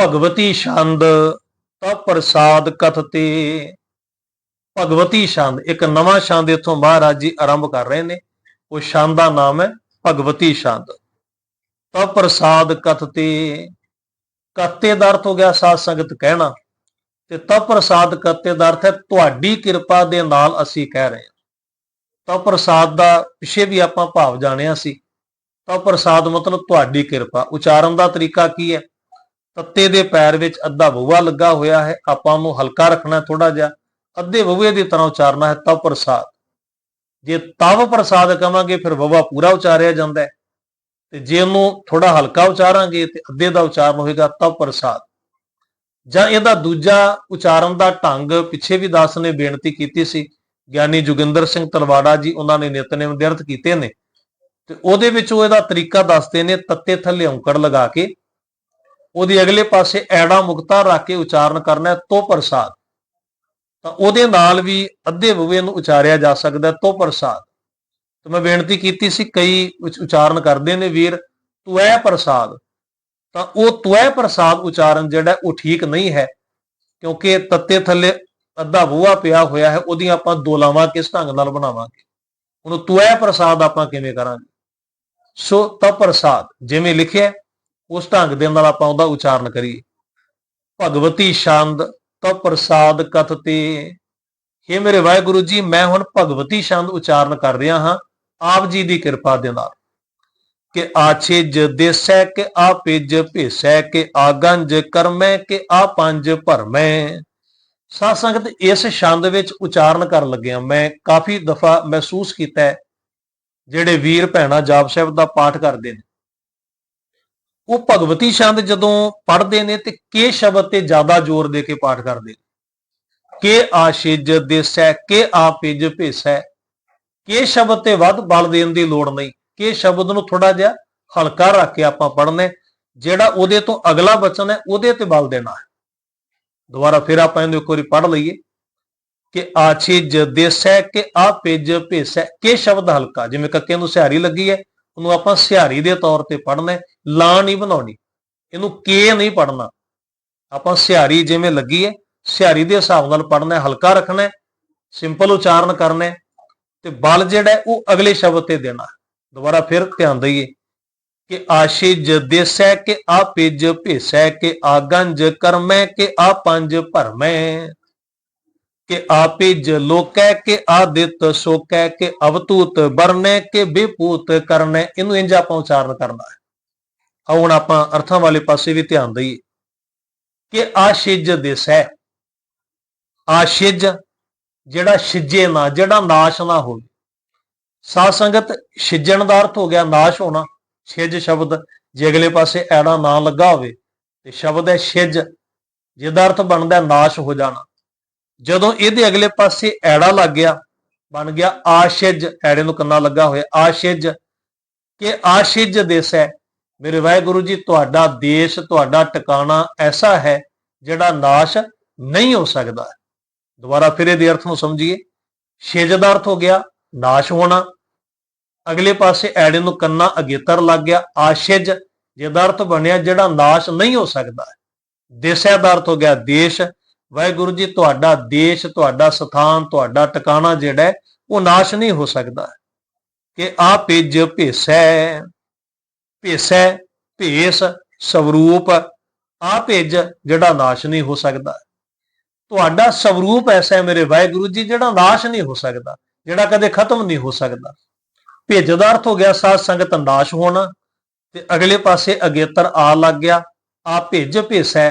ਭਗਵਤੀ ਛੰਦ ਤਾ ਪ੍ਰਸਾਦ ਕਥਤੇ। ਭਗਵਤੀ ਛੰਦ, ਇੱਕ ਨਵਾਂ ਛੰਦ ਇਥੋਂ ਮਹਾਰਾਜ ਜੀ ਆਰੰਭ ਕਰ ਰਹੇ ਨੇ। ਉਹ ਛੰਦ ਦਾ ਨਾਮ ਹੈ ਭਗਵਤੀ ਛੰਦ। ਤਾ ਪ੍ਰਸਾਦ ਕਥਤੇ। ਕਤੇ ਦਾ ਅਰਥ ਹੋ ਗਿਆ ਸਾਧ ਸੰਗਤ ਕਹਿਣਾ। ਤੇ ਤਾ ਪ੍ਰਸਾਦ ਕਤੇ ਦਾ ਅਰਥ ਹੈ ਤੁਹਾਡੀ ਕਿਰਪਾ ਦੇ ਨਾਲ ਅਸੀਂ ਕਹਿ ਰਹੇ ਹਾਂ। ਤਾ ਪ੍ਰਸਾਦ ਦਾ ਪਿਛੇ ਵੀ ਆਪਾਂ ਭਾਵ ਜਾਣਿਆ ਸੀ। ਤਾ ਪ੍ਰਸਾਦ ਮਤਲਬ ਤੁਹਾਡੀ ਕਿਰਪਾ। ਉਚਾਰਨ ਦਾ ਤਰੀਕਾ ਕੀ ਹੈ? ਤੱਤੇ ਦੇ ਪੈਰ ਵਿੱਚ ਅੱਧਾ ਬਹੂਆ ਲੱਗਾ ਹੋਇਆ ਹੈ, ਆਪਾਂ ਉਹਨੂੰ ਹਲਕਾ ਰੱਖਣਾ ਥੋੜਾ ਜਿਹਾ, ਅੱਧੇ ਬਹੂਏ ਦੀ ਤਰ੍ਹਾਂ ਉਚਾਰਨਾ ਹੈ ਤਵ ਪ੍ਰਸਾਦ। ਜੇ ਤਵ ਪ੍ਰਸਾਦ ਕਵਾਂਗੇ, ਫਿਰ ਬਹੂਆ ਪੂਰਾ ਉਚਾਰਿਆ ਜਾਂਦਾ ਹੈ। ਤੇ ਜੇ ਉਹਨੂੰ ਥੋੜਾ ਹਲਕਾ ਉਚਾਰਾਂਗੇ ਤੇ ਅੱਧੇ ਦਾ ਉਚਾਰਨ ਹੋਏਗਾ ਤਵ ਪ੍ਰਸਾਦ। ਜਾਂ ਇਹਦਾ ਦੂਜਾ ਉਚਾਰਨ ਦਾ ਢੰਗ ਪਿੱਛੇ ਵੀ ਦਾਸ ਨੇ ਬੇਨਤੀ ਕੀਤੀ ਸੀ, ਗਿਆਨੀ ਜੋਗਿੰਦਰ ਸਿੰਘ ਤਲਵਾੜਾ ਜੀ ਉਹਨਾਂ ਨੇ ਨਿਤਨੇਮ ਦੇ ਅਰਥ ਕੀਤੇ ਨੇ। ਤੇ ਉਹਦੇ ਵਿੱਚ ਉਹ ਇਹਦਾ ਤਰੀਕਾ ਦੱਸਦੇ ਨੇ, ਤੱਤੇ ਥੱਲੇ ਔਂਕੜ ਲਗਾ ਕੇ ਉਹਦੀ ਅਗਲੇ ਪਾਸੇ ਐੜਾ ਮੁਕਤਾ ਰੱਖ ਕੇ ਉਚਾਰਨ ਕਰਨਾ ਤੋ ਪ੍ਰਸਾਦ। ਤਾਂ ਉਹਦੇ ਨਾਲ ਵੀ ਅੱਧੇ ਬੁਵੇ ਨੂੰ ਉਚਾਰਿਆ ਜਾ ਸਕਦਾ ਤੋ ਪ੍ਰਸਾਦ। ਤੇ ਮੈਂ ਬੇਨਤੀ ਕੀਤੀ ਸੀ, ਕਈ ਉਚਾਰਨ ਕਰਦੇ ਨੇ ਵੀਰ ਤੁਐ ਪ੍ਰਸਾਦ। ਤਾਂ ਉਹ ਤੁਐ ਪ੍ਰਸਾਦ ਉਚਾਰਨ ਜਿਹੜਾ ਉਹ ਠੀਕ ਨਹੀਂ ਹੈ, ਕਿਉਂਕਿ ਤੱਤੇ ਥੱਲੇ ਅੱਧਾ ਬੂਹਾ ਪਿਆ ਹੋਇਆ ਹੈ, ਉਹਦੀਆਂ ਆਪਾਂ ਦੋਲਾਵਾਂ ਕਿਸ ਢੰਗ ਨਾਲ ਬਣਾਵਾਂਗੇ? ਉਹਨੂੰ ਤੁਐ ਪ੍ਰਸਾਦ ਆਪਾਂ ਕਿਵੇਂ ਕਰਾਂਗੇ? ਸੋ ਤ ਪ੍ਰਸਾਦ, ਜਿਵੇਂ ਲਿਖਿਆ ਉਸ ਢੰਗ ਦੇ ਨਾਲ ਆਪਾਂ ਉਹਦਾ ਉਚਾਰਨ ਕਰੀਏ। ਭਗਵਤੀ ਛੰਦ ਤ ਪ੍ਰਸਾਦ ਕਥਤੇ ਹੇ ਮੇਰੇ ਵਾਹਿਗੁਰੂ ਜੀ, ਮੈਂ ਹੁਣ ਭਗਵਤੀ ਛੰਦ ਉਚਾਰਨ ਕਰ ਰਿਹਾ ਹਾਂ, ਆਪ ਜੀ ਦੀ ਕਿਰਪਾ ਦੇ ਨਾਲ। ਕਿ ਆਛੇ ਜ ਦੇਸੈ, ਕਿ ਆ ਪਿਜ ਭੇਸੈ, ਕਿ ਆਗੰਜ ਕਰਮੈ, ਕਿ ਆ ਪੰਜ ਭਰਮੈ। ਸਾਧ ਸੰਗਤ, ਇਸ ਛੰਦ ਵਿੱਚ ਉਚਾਰਨ ਕਰਨ ਲੱਗਿਆ ਮੈਂ ਕਾਫੀ ਦਫਾ ਮਹਿਸੂਸ ਕੀਤਾ ਜਿਹੜੇ ਵੀਰ ਭੈਣਾ ਜਾਪ ਸਾਹਿਬ ਦਾ ਪਾਠ ਕਰਦੇ ਨੇ। ਉਹ ਭਗਵਤੀ ਛੰਦ ਜਦੋਂ ਪੜ੍ਹਦੇ ਨੇ ਤੇ ਕੇ ਸ਼ਬਦ ਤੇ ਜ਼ਿਆਦਾ ਜ਼ੋਰ ਦੇ ਕੇ ਪਾਠ ਕਰਦੇ ਨੇ। ਕੇ ਆਸ਼ਿਜ ਦੇਸੈ, ਕੇ ਆਪਿਜ ਭੇਸੈ। ਕੇ ਸ਼ਬਦ ਤੇ ਵੱਧ ਬਲ ਦੇਣ ਦੀ ਲੋੜ ਨਹੀਂ। ਕੇ ਸ਼ਬਦ ਨੂੰ ਥੋੜਾ ਜਿਹਾ ਹਲਕਾ ਰੱਖ ਕੇ ਆਪਾਂ ਪੜ੍ਹਨਾ, ਜਿਹੜਾ ਉਹਦੇ ਤੋਂ ਅਗਲਾ ਬਚਨ ਹੈ, ਉਹਦੇ ਤੇ ਬਲ ਦੇਣਾ ਹੈ। ਦੁਬਾਰਾ ਫਿਰ ਆਪਾਂ ਇਹਨੂੰ ਇੱਕ ਵਾਰੀ ਪੜ੍ਹ ਲਈਏ। ਕਿ ਆਛਿਜ ਦੇਸੈ, ਕਿ ਆਪਿਜ ਭੇਸੈ। ਕੇ ਸ਼ਬਦ ਹਲਕਾ, ਜਿਵੇਂ ਕੱਕੇ ਨੂੰ ਸਿਹਾਰੀ ਲੱਗੀ ਹੈ, ਉਹਨੂੰ ਆਪਾਂ ਸਿਹਾਰੀ ਦੇ ਤੌਰ ਤੇ ਪੜ੍ਹਨਾ। ਲਾ ਨਹੀਂ ਬਣਾਉਣੀ, ਇਹਨੂੰ ਕੇ ਨਹੀਂ ਪੜ੍ਹਨਾ। ਆਪਾਂ ਸਿਹਾਰੀ ਜਿਵੇਂ ਲੱਗੀ ਹੈ ਸਿਹਾਰੀ ਦੇ ਹਿਸਾਬ ਨਾਲ ਪੜ੍ਹਨਾ ਹੈ, ਹਲਕਾ ਰੱਖਣਾ ਹੈ, ਸਿੰਪਲ ਉਚਾਰਨ ਕਰਨਾ ਹੈ, ਤੇ ਬਲ ਜਿਹੜਾ ਉਹ ਅਗਲੇ ਸ਼ਬਦ ਤੇ ਦੇਣਾ ਦੁਬਾਰਾ ਫਿਰ ਧਿਆਨ ਦਈਏ ਕਿ ਆਸ਼ਿਜ ਦੇਸੈ ਕਿ ਆ ਪਿਜ ਭੇਸੈ ਕਿ ਆਗੰਜ ਕਰਮੈ ਕਿ ਆ ਪੰਜ ਭਰਮੈ। ਕਿ ਆਪਿਜ ਲੋਕੈ ਕਿ ਆਦਿਤ ਸੋਕੈ ਕਿ ਅਵਤੂਤ ਬਰਨੈ ਕਿ ਬੇਪੂਤ ਕਰਨੈ, ਇਹਨੂੰ ਇੰਜ ਆਪਾਂ ਉਚਾਰਨ ਕਰਨਾ ਹੈ। ਆਓ ਹੁਣ ਆਪਾਂ ਅਰਥਾਂ ਵਾਲੇ ਪਾਸੇ ਵੀ ਧਿਆਨ ਦਈਏ ਕਿ ਆਸ਼ਿਜ ਦੇਸੈ ਆਸ਼ਿਜ ਜਿਹੜਾ ਛਿਜੇ ਨਾ, ਜਿਹੜਾ ਨਾਸ਼ ਨਾ ਹੋਵੇ। ਸਾਧ ਸੰਗਤ ਛਿਜਣ ਦਾ ਅਰਥ ਹੋ ਗਿਆ ਨਾਸ਼ ਹੋਣਾ। ਛਿਜ ਸ਼ਬਦ ਜੇ ਅਗਲੇ ਪਾਸੇ ਐੜਾ ਨਾ ਲੱਗਾ ਹੋਵੇ ਤੇ ਸ਼ਬਦ ਹੈ ਛਿਜ, ਜਿਹਦਾ ਅਰਥ ਬਣਦਾ ਨਾਸ਼ ਹੋ ਜਾਣਾ। ਜਦੋਂ ਇਹਦੇ ਅਗਲੇ ਪਾਸੇ ਐੜਾ ਲੱਗ ਗਿਆ, ਬਣ ਗਿਆ ਆਸ਼ਿਜ, ਐੜੇ ਨੂੰ ਕੰਨਾ ਲੱਗਾ ਹੋਇਆ। ਆਸ਼ਿਜ ਕਿ ਆਸ਼ਿਜ ਦੇਸ ਹੈ। ਮੇਰੇ ਵਾਹਿਗੁਰੂ ਜੀ ਤੁਹਾਡਾ ਦੇਸ਼ ਤੁਹਾਡਾ ਟਿਕਾਣਾ ਐਸਾ ਹੈ ਜਿਹੜਾ ਨਾਸ਼ ਨਹੀਂ ਹੋ ਸਕਦਾ। ਦੁਬਾਰਾ ਫਿਰ ਇਹਦੇ ਅਰਥ ਨੂੰ ਸਮਝੀਏ। ਛਿਜ ਦਾ ਅਰਥ ਹੋ ਗਿਆ ਨਾਸ਼ ਹੋਣਾ। ਅਗਲੇ ਪਾਸੇ ਐੜੇ ਨੂੰ ਕੰਨਾ ਅਗੇਤਰ ਲੱਗ ਗਿਆ। ਆਸ਼ਿਜ ਜਿਹਦਾ ਅਰਥ ਬਣਿਆ ਜਿਹੜਾ ਨਾਸ਼ ਨਹੀਂ ਹੋ ਸਕਦਾ। ਦੇਸ਼ਾ ਦਾ ਅਰਥ ਹੋ ਗਿਆ ਦੇਸ਼। ਵਾਹਿਗੁਰੂ ਜੀ ਤੁਹਾਡਾ ਦੇਸ਼ ਤੁਹਾਡਾ ਸਥਾਨ ਤੁਹਾਡਾ ਟਿਕਾਣਾ ਜਿਹੜਾ ਹੈ, ਉਹ ਨਾਸ਼ ਨਹੀਂ ਹੋ ਸਕਦਾ। ਕਿ ਆ ਪਿਜ ਭੇਸੈ। ਭੇਸੈ, ਭੇਸ, ਸਵਰੂਪ, ਆ ਭੇਜ ਜਿਹੜਾ ਨਾਸ਼ ਨਹੀਂ ਹੋ ਸਕਦਾ। ਤੁਹਾਡਾ ਸਵਰੂਪ ਐਸਾ ਹੈ ਮੇਰੇ ਵਾਹਿਗੁਰੂ ਜੀ, ਜਿਹੜਾ ਨਾਸ਼ ਨਹੀਂ ਹੋ ਸਕਦਾ, ਜਿਹੜਾ ਕਦੇ ਖਤਮ ਨਹੀਂ ਹੋ ਸਕਦਾ। ਭੇਜ ਦਾ ਅਰਥ ਹੋ ਗਿਆ, ਸਾਧ ਸੰਗਤ ਨਾਸ਼ ਹੋਣਾ, ਤੇ ਅਗਲੇ ਪਾਸੇ ਅਗੇਤਰ ਆ ਲੱਗ ਗਿਆ। ਆ ਭੇਜ ਭੇਸੈ,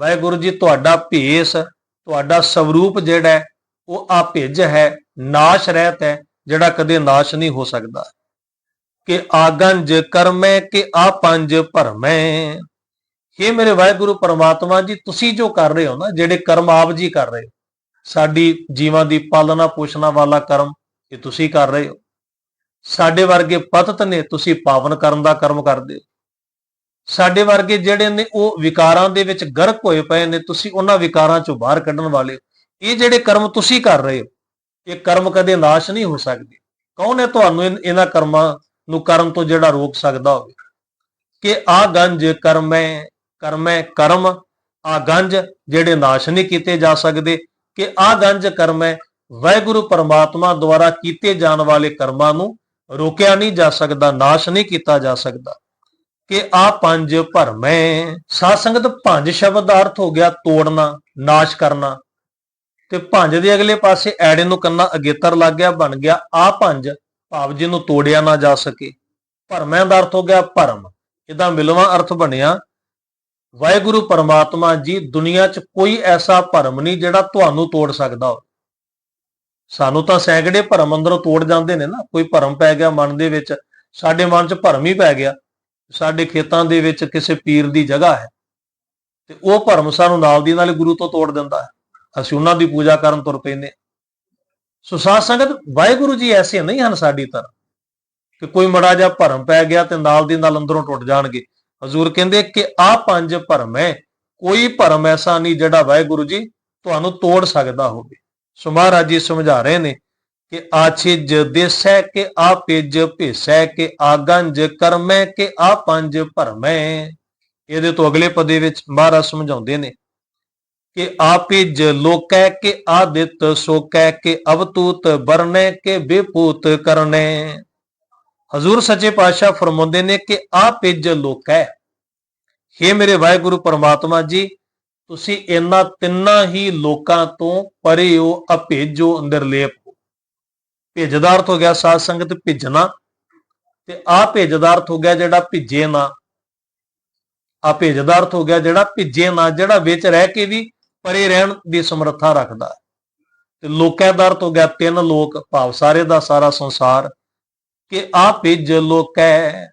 ਵਾਹਿਗੁਰੂ ਜੀ, ਤੁਹਾਡਾ ਭੇਸ, ਤੁਹਾਡਾ ਸਵਰੂਪ ਜਿਹੜਾ ਉਹ ਆ ਭੇਜ ਹੈ, ਨਾਸ਼ ਰਹਿਤ ਹੈ, ਜਿਹੜਾ ਕਦੇ ਨਾਸ਼ ਨਹੀਂ ਹੋ ਸਕਦਾ। ਕਿ ਆਗੰਜ ਕਰਮੈ ਕਿ ਆ ਪੰਜ ਭਰਮੈ। हे ਮੇਰੇ ਵਾਹਿਗੁਰੂ ਪਰਮਾਤਮਾ ਜੀ, ਤੁਸੀਂ ਜੋ ਕਰ ਰਹੇ ਹੋ ਨਾ, ਜਿਹੜੇ ਕਰਮ ਆਪ ਜੀ ਕਰ ਰਹੇ ਹੋ, ਸਾਡੀ ਜੀਵਾਂ ਦੀ ਪਾਲਣਾ ਪੋਸ਼ਣਾ ਵਾਲਾ ਕਰਮ ਇਹ ਤੁਸੀਂ ਕਰ ਰਹੇ ਹੋ। ਸਾਡੇ ਵਰਗੇ ਪਤਤ ਨੇ ਤੁਸੀਂ ਪਾਵਨ ਕਰਨ ਦਾ ਕਰਮ ਕਰਦੇ ਹੋ। ਸਾਡੇ ਵਰਗੇ ਜਿਹੜੇ ਨੇ ਉਹ ਵਿਕਾਰਾਂ ਦੇ ਵਿੱਚ ਗਰਕ ਹੋਏ ਪਏ ਨੇ, ਤੁਸੀਂ ਉਹਨਾਂ ਵਿਕਾਰਾਂ ਚੋਂ ਬਾਹਰ ਕੱਢਣ ਵਾਲੇ ਹੋ। ਇਹ ਜਿਹੜੇ ਕਰਮ ਤੁਸੀਂ ਕਰ ਰਹੇ ਹੋ, ਇਹ ਕਰਮ ਕਦੇ ਨਾਸ਼ ਨਹੀਂ ਹੋ ਸਕਦੇ। ਕੌਣ ਹੈ ਤੁਹਾਨੂੰ ਇਹਨਾਂ ਕਰਮਾਂ ਨੂੰ ਕਰਨ ਤੋਂ ਜਿਹੜਾ ਰੋਕ ਸਕਦਾ ਹੋਵੇ। ਕਿ ਆ ਗੰਜ ਕਰਮੈ ਕਰਮੈ ਕਰਮ, ਆ ਗੰਜ ਜਿਹੜੇ ਨਾਸ਼ ਨਹੀਂ ਕੀਤੇ ਜਾ ਸਕਦੇ, ਕਿ ਆ ਗੰਜ ਕਰਮੈ ਵੈਗੁਰੂ ਪਰਮਾਤਮਾ ਦੁਆਰਾ ਕੀਤੇ ਜਾਣ ਵਾਲੇ ਕਰਮਾਂ ਨੂੰ ਰੋਕਿਆ ਨਹੀਂ ਜਾ ਸਕਦਾ, ਨਾਸ਼ ਨਹੀਂ ਕੀਤਾ ਜਾ ਸਕਦਾ। ਕਿ ਆ ਪੰਜ ਭਰਮੈ ਸਾਧ ਸੰਗਤ ਪੰਜ ਸ਼ਬਦ ਦਾ ਅਰਥ ਹੋ ਗਿਆ ਤੋੜਨਾ, ਨਾਸ਼ ਕਰਨਾ। ਤੇ ਪੰਜ ਦੇ ਅਗਲੇ ਪਾਸੇ ਐੜੇ ਨੂੰ ਕੰਨਾ ਅਗੇਤਰ ਲੱਗ ਗਿਆ, ਬਣ ਗਿਆ ਆ ਪੰਜ। ਭਾਵ ਜਿਹਨੂੰ ਤੋੜਿਆ ਨਾ ਜਾ ਸਕੇ। ਭਰਮੈਂ ਦਾ ਅਰਥ ਹੋ ਗਿਆ ਭਰਮ। ਇਹਦਾ ਮਿਲਵਾਂ ਅਰਥ ਬਣਿਆ, ਵਾਹਿਗੁਰੂ ਪਰਮਾਤਮਾ ਜੀ ਦੁਨੀਆ 'ਚ ਕੋਈ ਐਸਾ ਭਰਮ ਨਹੀਂ ਜਿਹੜਾ ਤੁਹਾਨੂੰ ਤੋੜ ਸਕਦਾ ਹੋਵੇ। ਸਾਨੂੰ ਤਾਂ ਸੈਂਕੜੇ ਭਰਮ ਅੰਦਰੋਂ ਤੋੜ ਜਾਂਦੇ ਨੇ ਨਾ। ਕੋਈ ਭਰਮ ਪੈ ਗਿਆ ਮਨ ਦੇ ਵਿੱਚ, ਸਾਡੇ ਮਨ 'ਚ ਭਰਮ ਹੀ ਪੈ ਗਿਆ। ਸਾਡੇ ਖੇਤਾਂ ਦੇ ਵਿੱਚ ਕਿਸੇ ਪੀਰ ਦੀ ਜਗ੍ਹਾ ਹੈ। ਤੇ ਉਹ ਭਰਮ ਸਾਨੂੰ ਨਾਲ ਦੀ ਨਾਲ ਗੁਰੂ ਤੋਂ ਤੋੜ ਦਿੰਦਾ ਹੈ। ਅਸੀਂ ਉਹਨਾਂ ਦੀ ਪੂਜਾ ਕਰਨ ਤੁਰ ਪੈਂਦੇ ਸੋ ਸਾਧ ਸੰਗਤ, ਵਾਹਿਗੁਰੂ ਜੀ ਐਸੇ ਨਹੀਂ ਹਨ ਸਾਡੀ ਤਰ੍ਹਾਂ ਕਿ ਕੋਈ ਮੜਾ ਜਿਹਾ ਭਰਮ ਪੈ ਗਿਆ ਤੇ ਨਾਲ ਦੀ ਨਾਲ ਅੰਦਰੋਂ ਟੁੱਟ ਜਾਣਗੇ। ਹਜ਼ੂਰ ਕਹਿੰਦੇ ਕਿ ਆ ਪੰਜ ਭਰਮ ਹੈ, ਕੋਈ ਭਰਮ ਐਸਾ ਨਹੀਂ ਜਿਹੜਾ ਵਾਹਿਗੁਰੂ ਜੀ ਤੁਹਾਨੂੰ ਤੋੜ ਸਕਦਾ ਹੋਵੇ। ਸੋ ਮਹਾਰਾਜ ਜੀ ਸਮਝਾ ਰਹੇ ਨੇ ਕਿ ਆਛਿਜ ਦੇਸੈ ਕਿ ਆ ਪਿਜ ਭੇਸੈ ਕਿ ਆਗੰਜ ਕਰਮੈ ਕਿ ਆ ਪੰਜ ਭਰਮੈ ਇਹਦੇ ਤੋਂ ਅਗਲੇ ਪਦੇ ਵਿੱਚ ਮਹਾਰਾਜ ਸਮਝਾਉਂਦੇ ਨੇ ਕਿ ਆਪਿਜ ਲੋਕੈ ਕੇ ਆਦਿਤ ਸੋਕੈ ਕੇ ਅਵਤੂਤ ਬਰਨੈ ਕੇ ਬੇਪੂਤ ਕਰਨੈ। ਹਜ਼ੂਰ ਸੱਚੇ ਪਾਤਸ਼ਾਹ ਫਰਮਾਉਂਦੇ ਨੇ ਕਿ ਆਪਿਜ ਲੋਕੈ। हे ਮੇਰੇ ਵਾਹਿਗੁਰੂ ਪਰਮਾਤਮਾ ਜੀ, ਤੁਸੀਂ ਇਹਨਾਂ ਤਿੰਨਾਂ ਹੀ ਲੋਕਾਂ ਤੋਂ ਪਰੇ ਹੋ ਅਭੇਜੋ ਨਿਰਲੇਪ ਹੋ ਭੇਜ ਅਰਥ ਹੋ ਗਿਆ ਸਾਧ ਸੰਗਤ ਭਿੱਜਣਾ ਤੇ ਆ ਭੇਜ ਅਰਥ ਹੋ ਗਿਆ ਜਿਹੜਾ ਭਿੱਜੇ ਨਾ। ਆ ਭੇਜ ਅਰਥ ਹੋ ਗਿਆ ਜਿਹੜਾ ਭਿੱਜੇ ਨਾ, ਜਿਹੜਾ ਵਿੱਚ ਰਹਿ ਕੇ ਵੀ ਪਰੇ ਰਹਿਣ ਦੀ ਸਮਰੱਥਾ ਰੱਖਦਾ ਹੈ। ਤੇ ਲੋਕਾਂ ਦਾ ਹੋ ਗਿਆ ਤਿੰਨ ਲੋਕ ਭਾਵ ਸਾਰੇ ਦਾ ਸਾਰਾ ਸੰਸਾਰ ਕਿ ਆ ਭਿੱਜ ਲੋਕੈ,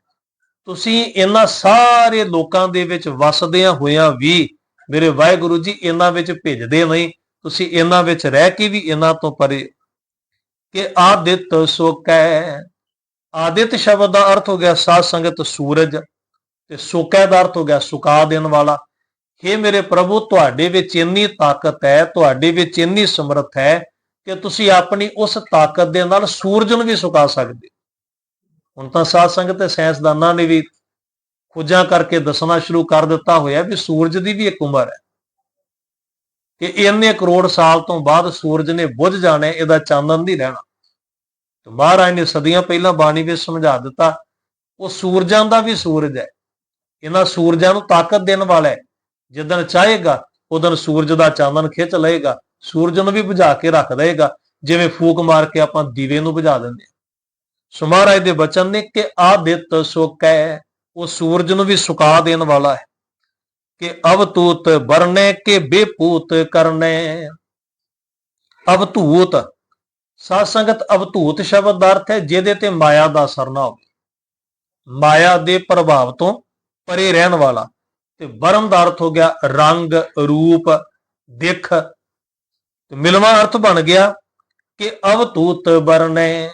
ਤੁਸੀਂ ਇਹਨਾਂ ਸਾਰੇ ਲੋਕਾਂ ਦੇ ਵਿੱਚ ਵਸਦਿਆਂ ਹੋਇਆਂ ਵੀ ਮੇਰੇ ਵਾਹਿਗੁਰੂ ਜੀ ਇਹਨਾਂ ਵਿੱਚ ਭਿੱਜਦੇ ਨਹੀਂ, ਤੁਸੀਂ ਇਹਨਾਂ ਵਿੱਚ ਰਹਿ ਕੇ ਵੀ ਇਹਨਾਂ ਤੋਂ ਪਰੇ ਕਿ ਆਦਿਤ ਸੋਕੈ। ਆਦਿਤ ਸ਼ਬਦ ਦਾ ਅਰਥ ਹੋ ਗਿਆ ਸਾਧ ਸੰਗਤ ਸੂਰਜ ਤੇ ਸੋਕੈ ਦਾ ਅਰਥ ਹੋ ਗਿਆ ਸੁਕਾ ਦੇਣ ਵਾਲਾ। हे ਮੇਰੇ ਪ੍ਰਭੂ, ਤੁਹਾਡੇ ਵਿੱਚ ਇੰਨੀ ਤਾਕਤ ਹੈ, ਤੁਹਾਡੇ ਵਿੱਚ ਇੰਨੀ ਸਮਰੱਥ ਹੈ ਕਿ ਤੁਸੀਂ ਆਪਣੀ ਉਸ ਤਾਕਤ ਦੇ ਨਾਲ ਸੂਰਜ ਨੂੰ ਵੀ ਸੁਕਾ ਸਕਦੇ ਹੋ। ਹੁਣ ਤਾਂ ਸਾਧ ਸੰਗਤ ਤੇ ਸਾਇੰਸਦਾਨਾਂ ਨੇ ਵੀ ਖੋਜਾਂ ਕਰਕੇ ਦੱਸਣਾ ਸ਼ੁਰੂ ਕਰ ਦਿੱਤਾ ਹੋਇਆ ਵੀ ਸੂਰਜ ਦੀ ਵੀ ਇੱਕ ਉਮਰ ਹੈ। ਕਿ ਇੰਨੇ ਕਰੋੜ ਸਾਲ ਤੋਂ ਬਾਅਦ ਸੂਰਜ ਨੇ ਬੁੱਝ ਜਾਣਾ ਇਹਦਾ ਚਾਨਣ ਨਹੀਂ ਰਹਿਣਾ। ਤੇ ਮਹਾਰਾਜ ਨੇ ਸਦੀਆਂ ਪਹਿਲਾਂ ਬਾਣੀ ਵਿੱਚ ਸਮਝਾ ਦਿੱਤਾ, ਉਹ ਸੂਰਜਾਂ ਦਾ ਵੀ ਸੂਰਜ ਹੈ। ਇਹਨਾਂ ਸੂਰਜਾਂ ਨੂੰ ਤਾਕਤ ਦੇਣ ਵਾਲਾ ਹੈ। ਜਿੱਦਣ ਚਾਹੇਗਾ ਉਦੋਂ ਸੂਰਜ ਦਾ ਚਾਨਣ ਖਿੱਚ ਲਏਗਾ, ਸੂਰਜ ਨੂੰ ਵੀ ਬੁਝਾ ਕੇ ਰੱਖ ਦੇਗਾ, ਜਿਵੇਂ ਫੂਕ ਮਾਰ ਕੇ ਆਪਾਂ ਦੀਵੇ ਨੂੰ ਬੁਝਾ ਦਿੰਦੇ ਹਾਂ। ਸੋ ਮਹਾਰਾਜ ਦੇ ਬਚਨ ਨੇ ਕਿ ਆਦਿਤ ਸੁਕੈ ਉਹ ਸੂਰਜ ਨੂੰ ਵੀ ਸੁਕਾ ਦੇਣ ਵਾਲਾ ਹੈ। ਕਿ ਅਵਤੂਤ ਬਰਨੇ ਕੇ ਬੇਪੂਤ ਕਰਨੇ। ਅਵਤੂਤ ਸਾਧ ਸੰਗਤ ਅਵਤੂਤ ਸ਼ਬਦ ਦਾ ਅਰਥ ਹੈ ਜਿਹਦੇ ਤੇ ਮਾਇਆ ਦਾ ਅਸਰ ਨਾ ਹੋਵੇ। ਮਾਇਆ ਦੇ ਪ੍ਰਭਾਵ ਤੋਂ ਪਰੇ ਰਹਿਣ ਵਾਲਾ ਤੇ ਬਰਮ ਦਾ ਅਰਥ ਹੋ ਗਿਆ ਰੰਗ, ਰੂਪ, ਦਿੱਖ। ਤੇ ਮਿਲਵਾ ਅਰਥ ਬਣ ਗਿਆ ਕਿ ਅਵਤੂਤ ਬਰਨੇ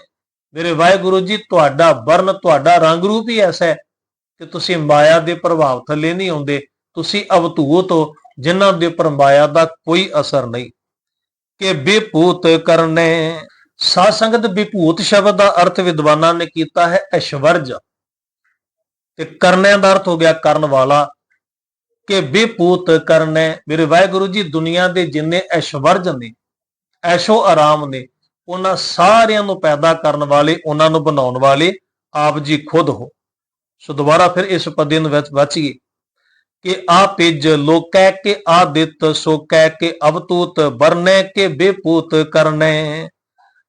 ਮੇਰੇ ਵਾਹਿਗੁਰੂ ਜੀ, ਤੁਹਾਡਾ ਵਰਨ ਤੁਹਾਡਾ ਰੰਗ ਰੂਪ ਹੀ ਐਸਾ ਹੈ ਕਿ ਤੁਸੀਂ ਮਾਇਆ ਦੇ ਪ੍ਰਭਾਵ ਥੱਲੇ ਨਹੀਂ ਆਉਂਦੇ। ਤੁਸੀਂ ਅਵਤੂਤ ਹੋ, ਜਿਨ੍ਹਾਂ ਦੇ ਉੱਪਰ ਮਾਇਆ ਦਾ ਕੋਈ ਅਸਰ ਨਹੀਂ। ਕਿ ਵਿਭੂਤ ਕਰਨੇ ਸਾਧ ਸੰਗਤ ਵਿਭੂਤ ਸ਼ਬਦ ਦਾ ਅਰਥ ਵਿਦਵਾਨਾਂ ਨੇ ਕੀਤਾ ਹੈ ਐਸ਼ਵਰਜ ਤੇ ਕਰਨੇ ਦਾ ਅਰਥ ਹੋ ਗਿਆ ਕਰਨ ਵਾਲਾ। ਕਿ ਵਿਭੂਤ ਕਰਨੇ। ਮੇਰੇ ਵਾਹਿਗੁਰੂ ਜੀ, ਦੁਨੀਆ ਦੇ ਜਿੰਨੇ ਐਸ਼ਵਰਜ ਨੇ, ਐਸ਼ੋ ਆਰਾਮ ਨੇ, ਉਹਨਾਂ ਸਾਰਿਆਂ ਨੂੰ ਪੈਦਾ ਕਰਨ ਵਾਲੇ, ਉਹਨਾਂ ਨੂੰ ਬਣਾਉਣ ਵਾਲੇ ਆਪ ਜੀ ਖੁਦ ਹੋ। ਸੋ ਦੁਬਾਰਾ ਫਿਰ ਇਸ ਪਦੇ ਨੂੰ ਵਿੱਚ ਬਚੀਏ ਕਿ ਆ ਪਿਜ ਲੋਕੈ ਕੇ ਆਦਿਤ, ਸੋ ਕਹਿ ਕੇ ਅਵਤੂਤ ਬਰਨੇ ਕੇ ਬੇਪੂਤ ਕਰਨੇ।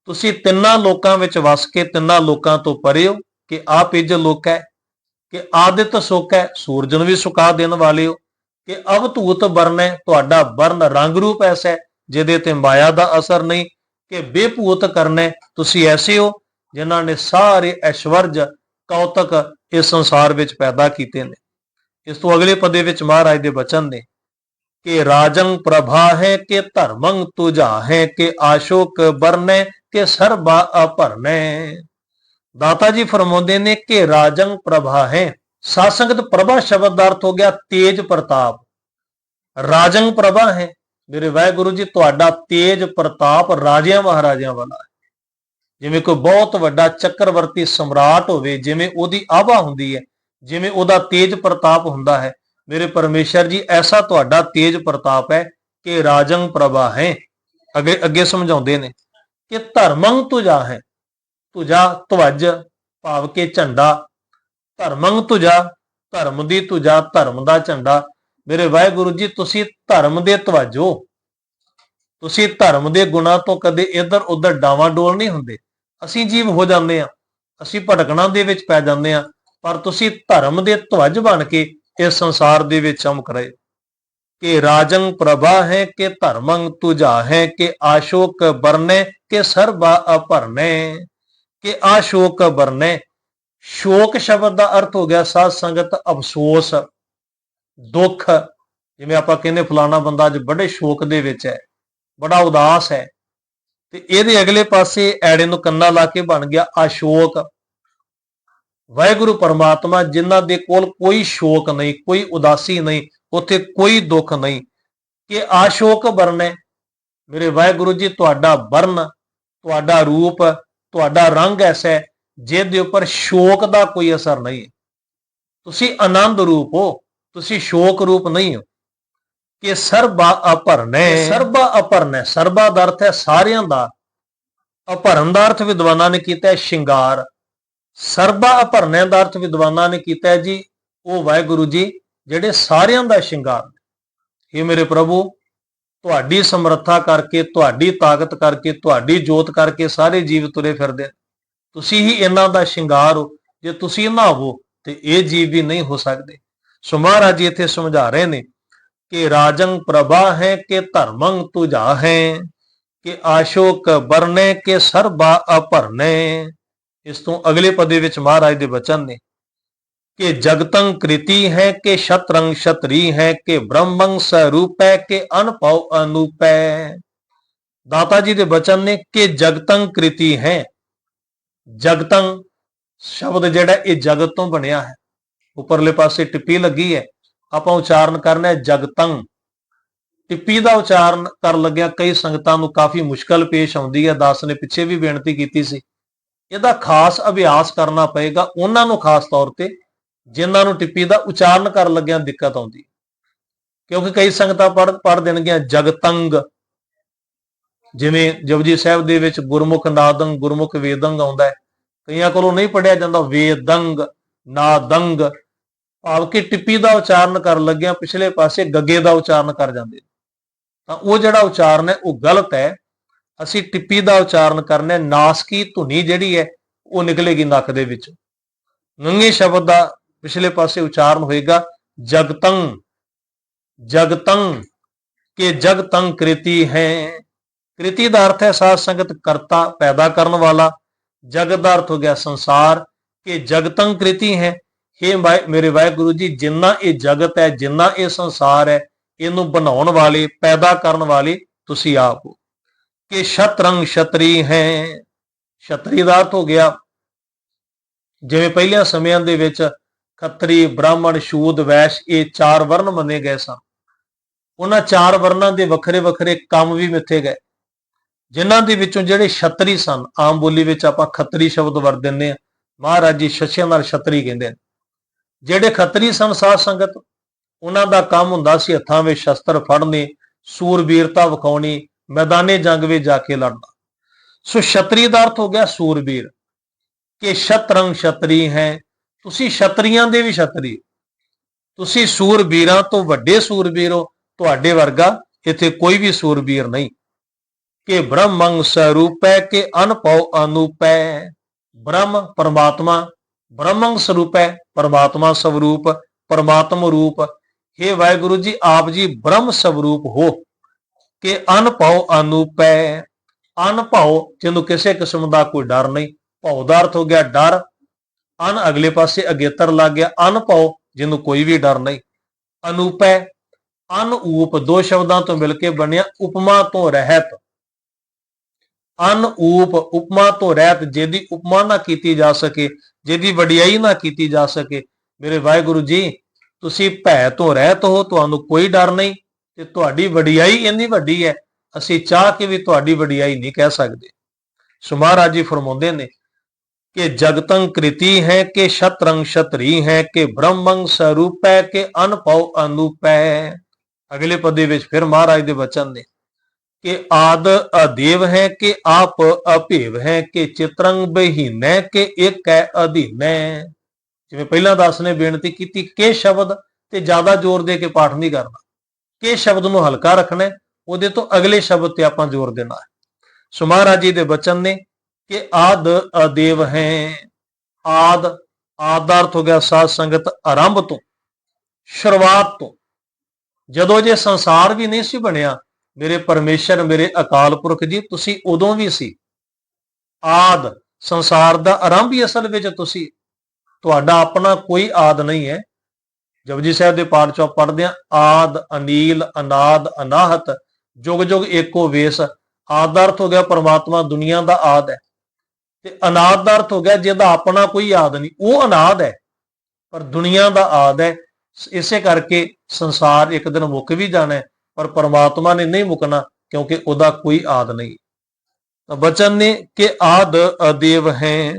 ਤੁਸੀਂ ਤਿੰਨਾਂ ਲੋਕਾਂ ਵਿੱਚ ਵਸ ਕੇ ਤਿੰਨਾਂ ਲੋਕਾਂ ਤੋਂ ਪਰੇ ਹੋ ਕਿ ਆ ਪਿਜ ਲੋਕੈ, ਕਿ ਆਦਿਤ ਸੁਕੈ ਸੂਰਜ ਨੂੰ ਵੀ ਸੁਕਾ ਦੇਣ ਵਾਲੇ ਹੋ। ਕਿ ਅਵਧੂਤ ਵਰਨੈ ਤੁਹਾਡਾ ਵਰਨ ਰੰਗ ਰੂਪ ਐਸਾ ਹੈ ਜਿਹਦੇ ਤੇ ਮਾਇਆ ਦਾ ਅਸਰ ਨਹੀਂ, ਕਿ ਬੇਭੂਤ ਕਰਨੇ, ਤੁਸੀਂ ਐਸੇ ਹੋ, ਜਿਨ੍ਹਾਂ ਨੇ ਸਾਰੇ ਐਸ਼ਵਰਜ ਕੌਤਕ ਇਸ ਸੰਸਾਰ ਵਿੱਚ ਪੈਦਾ ਕੀਤੇ ਨੇ। ਇਸ ਤੋਂ ਅਗਲੇ ਪਦੇ ਵਿੱਚ ਮਹਾਰਾਜ ਦੇ ਬਚਨ ਨੇ, ਕਿ ਰਾਜੰ ਪ੍ਰਭਾ ਹੈ ਕਿ ਧਰਮੰ ਤੁਜਾ ਹੈ ਕਿ ਆਸ਼ੋਕ ਬਰਨੇ ਕਿ ਸਰਬਾ ਅਪਰਨੇ। ਦਾਤਾ ਜੀ ਫਰਮਾਉਂਦੇ ਨੇ ਕਿ ਰਾਜੰ ਪ੍ਰਭਾ ਹੈ ਸਾਸੰਗਤ ਪ੍ਰਭਾ ਸ਼ਬਦ ਦਾ ਅਰਥ ਹੋ ਗਿਆ ਤੇਜ ਪ੍ਰਤਾਪ। ਰਾਜੰਗ ਪ੍ਰਭਾ ਹੈ। ਮੇਰੇ ਵਾਹਿਗੁਰੂ ਜੀ, ਤੁਹਾਡਾ ਤੇਜ ਪ੍ਰਤਾਪ ਰਾਜਿਆਂ ਮਹਾਰਾਜਿਆਂ ਵਾਲਾ ਹੈ। ਜਿਵੇਂ ਕੋਈ ਬਹੁਤ ਵੱਡਾ ਚੱਕਰਵਰਤੀ ਸਮਰਾਟ ਹੋਵੇ, ਜਿਵੇਂ ਉਹਦੀ ਆਭਾ ਹੁੰਦੀ ਹੈ, ਜਿਵੇਂ ਉਹਦਾ ਤੇਜ ਪ੍ਰਤਾਪ ਹੁੰਦਾ ਹੈ, ਮੇਰੇ ਪਰਮੇਸ਼ਰ ਜੀ, ਐਸਾ ਤੁਹਾਡਾ ਤੇਜ ਪ੍ਰਤਾਪ ਹੈ ਕਿ ਰਾਜੰਗ ਪ੍ਰਭਾ ਹੈ। ਅੱਗੇ ਅੱਗੇ ਸਮਝਾਉਂਦੇ ਨੇ ਕਿ ਧਰਮੰ ਤੁਜਾ ਹੈ। ਤੁਜਾ, ਧਵਜ, ਭਾਵ ਕੇ ਝੰਡਾ ਧਰਮੰਗ ਤੁਜਾ ਧਰਮ ਦੀ ਤੁਜਾ ਧਰਮ ਦਾ ਝੰਡਾ। ਮੇਰੇ ਵਾਹਿਗੁਰੂ ਜੀ, ਤੁਸੀਂ ਧਰਮ ਦੇ ਧਵਜੋ ਤੁਸੀਂ ਧਰਮ ਦੇ ਗੁਣਾ ਤੋਂ ਕਦੇ ਇੱਧਰ ਉੱਧਰ ਡਾਵਾਂ ਡੋਲ ਨਹੀਂ ਹੁੰਦੇ। ਅਸੀਂ ਜੀਵ ਹੋ ਜਾਂਦੇ ਆ ਅਸੀਂ ਭਟਕਣਾ ਦੇ ਵਿੱਚ ਪੈ ਜਾਂਦੇ ਆ ਪਰ ਤੁਸੀਂ ਧਰਮ ਦੇ ਧਵਜ ਬਣ ਕੇ ਇਸ ਸੰਸਾਰ ਦੇ ਵਿੱਚ ਚਮਕ ਰਹੇ ਕਿ ਰਾਜੰ ਪ੍ਰਭਾ ਹੈ, ਕਿ ਧਰਮੰ ਤੁਜਾ ਹੈ, ਕਿ ਆਸ਼ੋਕ ਬਰਨੇ ਕਿ ਸਰਬਾ ਅਪਰਨੇ, ਕਿ ਆਸ਼ੋਕ ਬਰਨੇ ਸ਼ੋਕ ਸ਼ਬਦ ਦਾ ਅਰਥ ਹੋ ਗਿਆ ਸਾਧ ਸੰਗਤ, ਅਫਸੋਸ, ਦੁੱਖ। ਜਿਵੇਂ ਆਪਾਂ ਕਹਿੰਦੇ ਫਲਾਣਾ ਬੰਦਾ ਅੱਜ ਬੜੇ ਸ਼ੋਕ ਦੇ ਵਿੱਚ ਹੈ, ਬੜਾ ਉਦਾਸ ਹੈ। ਤੇ ਇਹਦੇ ਅਗਲੇ ਪਾਸੇ ਐੜੇ ਨੂੰ ਕੰਨਾ ਲਾ ਕੇ ਬਣ ਗਿਆ ਆਸ਼ੋਕ ਵਾਹਿਗੁਰੂ ਪਰਮਾਤਮਾ ਜਿਨ੍ਹਾਂ ਦੇ ਕੋਲ ਕੋਈ ਸ਼ੋਕ ਨਹੀਂ, ਕੋਈ ਉਦਾਸੀ ਨਹੀਂ, ਉੱਥੇ ਕੋਈ ਦੁੱਖ ਨਹੀਂ ਕਿ ਆਸ਼ੋਕ ਵਰਨੇ ਮੇਰੇ ਵਾਹਿਗੁਰੂ ਜੀ, ਤੁਹਾਡਾ ਵਰਨ, ਤੁਹਾਡਾ ਰੂਪ, ਤੁਹਾਡਾ ਰੰਗ ਐਸਾ ਹੈ। ਜਿਹਦੇ ਉੱਪਰ ਸ਼ੋਕ ਦਾ ਕੋਈ ਅਸਰ ਨਹੀਂ। ਹੈ ਤੁਸੀਂ ਆਨੰਦ ਰੂਪ ਹੋ, ਤੁਸੀਂ ਸ਼ੋਕ ਰੂਪ ਨਹੀਂ ਹੋ। ਕਿ ਸਰਬਾ ਅਪਰਨੇ। ਸਰਬਾ ਅਪਰਨੇ। ਸਰਬਾ ਦਾ ਅਰਥ ਹੈ ਸਾਰਿਆਂ ਦਾ। ਅਪਰਨ ਦਾ ਅਰਥ ਵਿਦਵਾਨਾਂ ਨੇ ਕੀਤਾ ਹੈ ਸ਼ਿੰਗਾਰ। ਸਰਬਾ ਅਪਰਨੇ ਦਾ ਅਰਥ ਵਿਦਵਾਨਾਂ ਨੇ ਕੀਤਾ ਹੈ ਜੀ, ਉਹ ਵਾਹਿਗੁਰੂ ਜੀ, ਜਿਹੜੇ ਸਾਰਿਆਂ ਦਾ ਸ਼ਿੰਗਾਰ ਨੇ। ਇਹ ਮੇਰੇ ਪ੍ਰਭੂ, ਤੁਹਾਡੀ ਸਮਰੱਥਾ ਕਰਕੇ, ਤੁਹਾਡੀ ਤਾਕਤ ਕਰਕੇ, ਤੁਹਾਡੀ ਜੋਤ ਕਰਕੇ ਸਾਰੇ ਜੀਵ ਤੁਰੇ ਫਿਰਦੇ ਤੁਸੀਂ ਹੀ ਇਹਨਾਂ ਦਾ ਸ਼ਿੰਗਾਰ ਹੋ, ਜੇ ਤੁਸੀਂ ਨਾ ਹੋ, ਤੇ ਇਹ ਜੀਵ ਵੀ ਨਹੀਂ ਹੋ ਸਕਦੇ। ਸੋ ਮਹਾਰਾਜ ਜੀ ਇੱਥੇ ਸਮਝਾ ਰਹੇ ਨੇ ਕਿ ਰਾਜੰ ਪ੍ਰਭਾ ਹੈ ਕਿ ਧਰਮੰ ਤੁਜਾ ਹੈ, ਕਿ ਆਸ਼ੋਕ ਬਰਨੇ ਕੇ ਸਰਬਾ ਅਪਰਨੇ। ਇਸ ਤੋਂ ਅਗਲੇ ਪਦੇ ਵਿੱਚ ਮਹਾਰਾਜ ਦੇ ਬਚਨ ਨੇ ਕਿ ਜਗਤੰ ਕ੍ਰਿਤੀ ਹੈ ਕਿ ਸ਼ਤਰੰਗ ਸ਼ਤਰੀ ਹੈ ਕਿ ਬ੍ਰਹਮੰ ਸਰੂਪੈ ਕਿ ਅਨਪਉ ਅਨੂਪੈ। ਦਾਤਾ ਜੀ ਦੇ ਬਚਨ ਨੇ ਕਿ ਜਗਤੰ ਕ੍ਰਿਤੀ ਹੈ ਜਗਤੰ ਸ਼ਬਦ ਜਿਹੜਾ ਇਹ ਜਗਤ ਤੋਂ ਬਣਿਆ ਹੈ। ਉੱਪਰਲੇ ਪਾਸੇ ਟਿੱਪੀ ਲੱਗੀ ਹੈ, ਆਪਾਂ ਉਚਾਰਨ ਕਰਨਾ ਹੈ ਜਗਤੰ। ਟਿੱਪੀ ਦਾ ਉਚਾਰਨ ਕਰਨ ਲੱਗਿਆ ਕਈ ਸੰਗਤਾਂ ਨੂੰ ਕਾਫੀ ਮੁਸ਼ਕਲ ਪੇਸ਼ ਆਉਂਦੀ ਹੈ। ਦਾਸ ਨੇ ਪਿੱਛੇ ਵੀ ਬੇਨਤੀ ਕੀਤੀ ਸੀ। ਇਹਦਾ ਖਾਸ ਅਭਿਆਸ ਕਰਨਾ ਪਏਗਾ ਉਹਨਾਂ ਨੂੰ ਖਾਸ ਤੌਰ ਤੇ ਜਿਨ੍ਹਾਂ ਨੂੰ ਟਿੱਪੀ ਦਾ ਉਚਾਰਨ ਕਰਨ ਲੱਗਿਆਂ ਦਿੱਕਤ ਆਉਂਦੀ। ਕਿਉਂਕਿ ਕਈ ਸੰਗਤਾਂ ਪੜ ਪੜ ਦੇਣਗੀਆਂ ਜਗਤੰਗ। ਜਿਵੇਂ ਜਪਜੀ ਸਾਹਿਬ ਦੇ ਵਿੱਚ ਗੁਰਮੁਖ ਨਾਦੰ, ਗੁਰਮੁਖ ਵੇਦੰਗ ਆਉਂਦਾ ਹੈ। ਕਈਆਂ ਕੋਲੋਂ ਨਹੀਂ ਪੜਿਆ ਜਾਂਦਾ, ਵੇਦੰਗ, ਨਾਦੰਗ। ਭਾਵ ਕਿ ਟਿੱਪੀ ਦਾ ਉਚਾਰਨ ਕਰਨ ਲੱਗਿਆਂ ਪਿਛਲੇ ਪਾਸੇ ਗੱਗੇ ਦਾ ਉਚਾਰਨ ਕਰ ਜਾਂਦੇ ਤਾਂ ਉਹ ਜਿਹੜਾ ਉਚਾਰਨ ਹੈ, ਉਹ ਗਲਤ ਹੈ। ਅਸੀਂ ਟਿੱਪੀ ਦਾ ਉਚਾਰਨ ਕਰਨਾ ਹੈ ਨਾਸਕੀ ਧੁਨੀ ਜਿਹੜੀ ਹੈ, ਉਹ ਨਿਕਲੇਗੀ ਨੱਕ ਦੇ ਵਿੱਚ। ਨੰਗੇ ਸ਼ਬਦ ਦਾ ਪਿਛਲੇ ਪਾਸੇ ਉਚਾਰਨ ਹੋਏਗਾ, ਜਗਤੰ ਜਗਤੰ, ਕੇ ਜਗਤੰ ਕ੍ਰਿਤੀ ਹੈ। ਕ੍ਰਿਤੀ ਦਾ ਅਰਥ ਹੈ ਸਾਧ ਸੰਗਤ ਕਰਤਾ ਪੈਦਾ ਕਰਨ ਵਾਲਾ ਜਗਤ ਦਾ ਅਰਥ ਹੋ ਗਿਆ ਸੰਸਾਰ, ਕਿ ਜਗਤੰ ਕ੍ਰਿਤੀ ਹੈ। ਹੇ ਵਾਹਿ- ਮੇਰੇ ਵਾਹਿਗੁਰੂ ਜੀ, ਜਿੰਨਾ ਇਹ ਜਗਤ ਹੈ, ਜਿੰਨਾ ਇਹ ਸੰਸਾਰ ਹੈ, ਇਹਨੂੰ ਬਣਾਉਣ ਵਾਲੇ, ਪੈਦਾ ਕਰਨ ਵਾਲੇ ਤੁਸੀਂ ਆਪ ਹੋ। ਕਿ ਸ਼ਤਰੰਗ ਛਤਰੀ ਹੈ। ਛਤਰੀ ਦਾ ਅਰਥ ਹੋ ਗਿਆ। ਜਿਵੇਂ ਪਹਿਲਿਆਂ ਸਮਿਆਂ ਦੇ ਵਿੱਚ ਖੱਤਰੀ, ਬ੍ਰਾਹਮਣ ਸ਼ੂਦ ਵੈਸ਼, ਇਹ ਚਾਰ ਵਰਨ ਮੰਨੇ ਗਏ ਸਨ। ਉਹਨਾਂ ਚਾਰ ਵਰਨਾਂ ਦੇ ਵੱਖਰੇ ਵੱਖਰੇ ਕੰਮ ਵੀ ਮਿੱਥੇ ਗਏ। ਜਿਨ੍ਹਾਂ ਦੇ ਵਿੱਚੋਂ ਜਿਹੜੇ ਛਤਰੀ ਸਨ, ਆਮ ਬੋਲੀ ਵਿੱਚ ਆਪਾਂ ਖੱਤਰੀ ਸ਼ਬਦ ਵਰਤ ਦਿੰਦੇ ਆ ਮਹਾਰਾਜ ਜੀ ਛਛਿਆਂ ਨਾਲ ਛਤਰੀ ਕਹਿੰਦੇ ਨੇ। ਜਿਹੜੇ ਖੱਤਰੀ ਸਨ ਸਾਧ ਸੰਗਤ, ਉਹਨਾਂ ਦਾ ਕੰਮ ਹੁੰਦਾ ਸੀ ਹੱਥਾਂ ਵਿੱਚ ਸ਼ਸਤਰ ਫੜਨੇ, ਸੂਰਬੀਰਤਾ ਵਿਖਾਉਣੀ, ਮੈਦਾਨੇ ਜੰਗ ਵਿੱਚ ਜਾ ਕੇ ਲੜਨਾ। ਸੋ ਛਤਰੀ ਦਾ ਅਰਥ ਹੋ ਗਿਆ ਸੂਰਬੀਰ। ਕਿ ਸ਼ਤਰੰਗ ਛਤਰੀ ਹੈ, ਤੁਸੀਂ ਛਤਰੀਆਂ ਦੇ ਵੀ ਛਤਰੀ ਤੁਸੀਂ ਸੂਰਬੀਰਾਂ ਤੋਂ ਵੱਡੇ ਸੂਰਬੀਰ ਹੋ, ਤੁਹਾਡੇ ਵਰਗਾ ਇੱਥੇ ਕੋਈ ਵੀ ਸੂਰਬੀਰ ਨਹੀਂ। ਕਿ ਬ੍ਰਹਮੰ ਸਰੂਪੈ ਕਿ ਅਨਪਉ ਅਨੂਪੈ। ਬ੍ਰਹਮ ਪਰਮਾਤਮਾ, ਬ੍ਰਹਮੰ ਸਰੂਪੈ, ਪਰਮਾਤਮਾ ਸਵਰੂਪ, ਪਰਮਾਤਮ ਰੂਪ। हे ਵਾਹਿਗੁਰੂ ਜੀ, ਆਪ ਜੀ ਬ੍ਰਹਮ ਸਵਰੂਪ ਹੋ ਕਿ ਅਨਪਉ ਅਨੂਪੈ। ਅਨਭਉ ਜਿਹਨੂੰ ਕਿਸੇ ਕਿਸਮ ਦਾ ਕੋਈ ਡਰ ਨਹੀਂ। ਭਉ ਦਾ ਅਰਥ ਹੋ ਗਿਆ ਡਰ। ਅਨ ਅਗਲੇ ਪਾਸੇ ਅਗੇਤਰ ਲੱਗ ਗਿਆ। ਅਨਭਉ ਜਿਹਨੂੰ ਕੋਈ ਵੀ ਡਰ ਨਹੀਂ। ਅਨੂਪੈ ਅਨਊਪ ਦੋ ਸ਼ਬਦਾਂ ਤੋਂ ਮਿਲ ਕੇ ਬਣਿਆ। ਉਪਮਾ ਤੋਂ ਰਹਿਤ। ਅਨ ਉਪ ਉਪਮਾ ਤੋਂ ਰਹਿਤ ਜਿਹਦੀ ਉਪਮਾ ਨਾ ਕੀਤੀ ਜਾ ਸਕੇ, ਜਿਹਦੀ ਵਡਿਆਈ ਨਾ ਕੀਤੀ ਜਾ ਸਕੇ। ਮੇਰੇ ਵਾਹਿਗੁਰੂ ਜੀ, ਤੁਸੀਂ ਭੈ ਤੋਂ ਰਹਿਤ ਹੋ, ਤੁਹਾਨੂੰ ਕੋਈ ਡਰ ਨਹੀਂ ਤੇ ਤੁਹਾਡੀ ਵਡਿਆਈ ਇੰਨੀ ਵੱਡੀ ਹੈ, ਅਸੀਂ ਚਾਹ ਕੇ ਵੀ ਤੁਹਾਡੀ ਵਡਿਆਈ ਨਹੀਂ ਕਹਿ ਸਕਦੇ। ਸੋ ਮਹਾਰਾਜ ਜੀ ਫਰਮਾਉਂਦੇ ਨੇ ਕਿ ਜਗਤੰ ਕ੍ਰਿਤੀ ਹੈ, ਕਿ ਸ਼ਤਰੰਗ ਸ਼ਤਰੀ ਹੈ, ਕਿ ਬ੍ਰਹਮੰ ਸਰੂਪੈ, ਕਿ ਅਨਪਉ ਅਨੂਪੈ। ਅਗਲੇ ਪਦੇ ਵਿੱਚ ਫਿਰ ਮਹਾਰਾਜ ਦੇ ਬਚਨ ਨੇ ਕਿ ਆਦ ਅਦੇਵ ਹੈ ਕਿ ਆਪ ਅਭੇਵ ਹੈ ਕਿ ਚਿਤਰੰਗ ਬਹੀਨੈ ਕਿ ਇੱਕ ਹੈ ਅਧੀਨੈ। ਜਿਵੇਂ ਪਹਿਲਾਂ ਦਾਸ ਨੇ ਬੇਨਤੀ ਕੀਤੀ ਕਿ ਸ਼ਬਦ ਤੇ ਜ਼ਿਆਦਾ ਜ਼ੋਰ ਦੇ ਕੇ ਪਾਠ ਨਹੀਂ ਕਰਨਾ। ਕਿ ਸ਼ਬਦ ਨੂੰ ਹਲਕਾ ਰੱਖਣਾ, ਉਹਦੇ ਤੋਂ ਅਗਲੇ ਸ਼ਬਦ ਤੇ ਆਪਾਂ ਜ਼ੋਰ ਦੇਣਾ ਹੈ। ਸੋ ਮਹਾਰਾਜ ਜੀ ਦੇ ਬਚਨ ਨੇ ਕਿ ਆਦ ਅਦੇਵ ਹੈ। ਆਦ ਆਦ ਅਰਥ ਹੋ ਗਿਆ ਸਾਧ ਸੰਗਤ ਆਰੰਭ ਤੋਂ, ਸ਼ੁਰੂਆਤ ਤੋਂ। ਜਦੋਂ ਜੇ ਸੰਸਾਰ ਵੀ ਨਹੀਂ ਸੀ ਬਣਿਆ ਮੇਰੇ ਪਰਮੇਸ਼ਰ, ਮੇਰੇ ਅਕਾਲ ਪੁਰਖ ਜੀ, ਤੁਸੀਂ ਉਦੋਂ ਵੀ ਸੀ। ਆਦ ਸੰਸਾਰ ਦਾ ਆਰੰਭ ਹੀ ਅਸਲ ਵਿੱਚ ਤੁਸੀਂ। ਤੁਹਾਡਾ ਆਪਣਾ ਕੋਈ ਆਦ ਨਹੀਂ ਹੈ। ਜਪਜੀ ਸਾਹਿਬ ਦੇ ਪਾਠ ਚੋਂ ਪੜ੍ਹਦੇ ਆ ਆਦ, ਅਨੀਲ, ਅਨਾਦ, ਅਨਾਹਤ, ਜੁਗ ਜੁਗ ਏਕੋ ਵੇਸ। ਆਦ ਅਰਥ ਹੋ ਗਿਆ ਪਰਮਾਤਮਾ ਦੁਨੀਆ ਦਾ ਆਦ ਹੈ। ਤੇ ਅਨਾਦ ਦਾ ਅਰਥ ਹੋ ਗਿਆ ਜਿਹਦਾ ਆਪਣਾ ਕੋਈ ਆਦ ਨਹੀਂ, ਉਹ ਅਨਾਦ ਹੈ। ਪਰ ਦੁਨੀਆ ਦਾ ਆਦ ਹੈ। ਇਸੇ ਕਰਕੇ ਸੰਸਾਰ ਇੱਕ ਦਿਨ ਮੁੱਕ ਵੀ ਜਾਣਾ ਹੈ। ਪਰ ਪਰਮਾਤਮਾ ਨੇ ਨਹੀਂ ਮੁਕਣਾ ਕਿਉਂਕਿ ਉਹਦਾ ਕੋਈ ਆਦ ਨਹੀਂ। ਤਾਂ ਬਚਨ ਨੇ ਕਿ ਆਦ ਅਦੇਵ ਹੈ।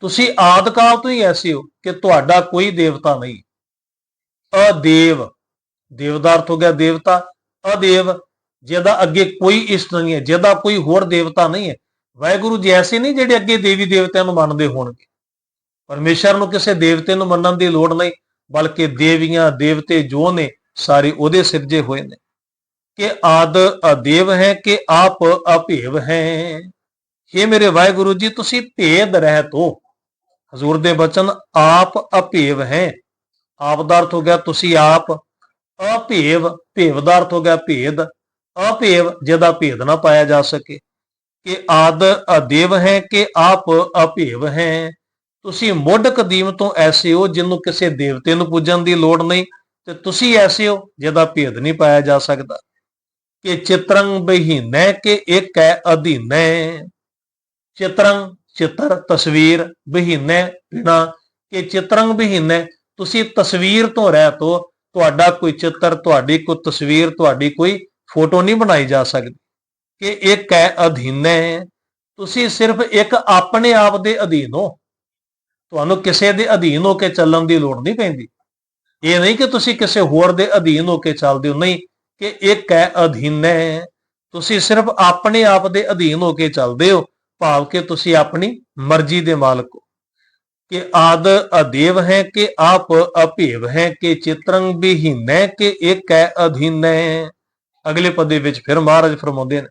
ਤੁਸੀਂ ਆਦ ਕਾਲ ਤੋਂ ਹੀ ਐਸੇ ਹੋ ਕਿ ਤੁਹਾਡਾ ਕੋਈ ਦੇਵਤਾ ਨਹੀਂ। ਅਦੇਵ ਦੇਵਦਾਰਥ ਹੋ ਗਿਆ ਦੇਵਤਾ। ਅਦੇਵ, ਜਿਹਦਾ ਅੱਗੇ ਕੋਈ ਇਸ਼ਟ ਨਹੀਂ ਹੈ, ਜਿਹਦਾ ਕੋਈ ਹੋਰ ਦੇਵਤਾ ਨਹੀਂ ਹੈ। ਵਾਹਿਗੁਰੂ ਜੀ ਐਸੇ ਨਹੀਂ ਜਿਹੜੇ ਅੱਗੇ ਦੇਵੀ ਦੇਵਤਿਆਂ ਨੂੰ ਮੰਨਦੇ ਹੋਣਗੇ। ਪਰਮੇਸ਼ਰ ਨੂੰ ਕਿਸੇ ਦੇਵਤੇ ਨੂੰ ਮੰਨਣ ਦੀ ਲੋੜ ਨਹੀਂ, ਬਲਕਿ ਦੇਵੀਆਂ, ਦੇਵਤੇ ਜੋ ਨੇ ਸਾਰੇ ਉਹਦੇ ਸਿਰਜੇ ਹੋਏ ਨੇ। ਕਿ ਆਦ ਅਦੇਵ ਹੈ ਕਿ ਆਪ ਅਭੇਵ ਹੈ। ਇਹ ਮੇਰੇ ਵਾਹਿਗੁਰੂ ਜੀ, ਤੁਸੀਂ ਭੇਦ ਰਹਿਤ ਹੋ ਹਜ਼ੂਰ ਦੇ ਬਚਨ, ਆਪ ਅਭੇਵ ਹੈ। ਆਪ ਦਾ ਅਰਥ ਹੋ ਗਿਆ ਤੁਸੀਂ ਆਪ, ਅਭੇਵ ਭੇਵ ਦਾ ਅਰਥ ਹੋ ਗਿਆ ਭੇਦ। ਅਭੇਵ, ਜਿਹਦਾ ਭੇਦ ਨਾ ਪਾਇਆ ਜਾ ਸਕੇ। ਕਿ ਆਦ ਅਦੇਵ ਹੈ ਕਿ ਆਪ ਅਭੇਵ ਹੈ। ਤੁਸੀਂ ਮੁੱਢ ਕਦੀਮ ਤੋਂ ਐਸੇ ਹੋ ਜਿਹਨੂੰ ਕਿਸੇ ਦੇਵਤੇ ਨੂੰ ਪੂਜਣ ਦੀ ਲੋੜ ਨਹੀਂ। ਤੇ ਤੁਸੀਂ ਐਸੇ ਹੋ ਜਿਹਦਾ ਭੇਦ ਨਹੀਂ ਪਾਇਆ ਜਾ ਸਕਦਾ ਕਿ ਚਿਤਰੰਗ ਬਹੀਨੈ ਕਿ ਇੱਕ ਹੈ ਅਧੀਨੈ। ਚਿਤਰੰਗ ਚਿੱਤਰ ਤਸਵੀਰ ਬਹੀਨੈ ਬਿਨਾ ਕਿ ਚਿਤਰੰਗ ਬਹੀਨੈ। ਤੁਸੀਂ ਤਸਵੀਰ ਤੋਂ ਰਹਿਤ ਹੋ ਤੁਹਾਡਾ ਕੋਈ ਚਿੱਤਰ, ਤੁਹਾਡੀ ਕੋਈ ਤਸਵੀਰ, ਤੁਹਾਡੀ ਕੋਈ ਫੋਟੋ ਨਹੀਂ ਬਣਾਈ ਜਾ ਸਕਦੀ ਕਿ ਇੱਕ ਹੈ ਅਧੀਨੈ। ਤੁਸੀਂ ਸਿਰਫ ਇੱਕ ਆਪਣੇ ਆਪ ਦੇ ਅਧੀਨ ਹੋ। ਤੁਹਾਨੂੰ ਕਿਸੇ ਦੇ ਅਧੀਨ ਹੋ ਕੇ ਚੱਲਣ ਦੀ ਲੋੜ ਨਹੀਂ ਪੈਂਦੀ। ਇਹ ਨਹੀਂ ਕਿ ਤੁਸੀਂ ਕਿਸੇ ਹੋਰ ਦੇ ਅਧੀਨ ਹੋ ਕੇ ਚੱਲਦੇ ਹੋ। ਨਹੀਂ, ਕਿ ਇੱਕ ਹੈ ਅਧੀਨੈ ਤੁਸੀਂ ਸਿਰਫ ਆਪਣੇ ਆਪ ਦੇ ਅਧੀਨ ਹੋ ਕੇ ਚੱਲਦੇ ਹੋ, ਭਾਵ ਕਿ ਤੁਸੀਂ ਆਪਣੀ ਮਰਜ਼ੀ ਦੇ ਮਾਲਕ ਹੋ। ਕਿ ਆਦ ਅਦੇਵ ਹੈ, ਕਿ ਆਪ ਅਭੇਵ ਹੈ, ਕਿ ਚਿਤਰੰਗ ਬਿਹੀਨੈ ਕਿ ਇੱਕ ਹੈ ਅਧੀਨੈ ਅਗਲੇ ਪਦੇ ਵਿੱਚ ਫਿਰ ਮਹਾਰਾਜ ਫਰਮਾਉਂਦੇ ਨੇ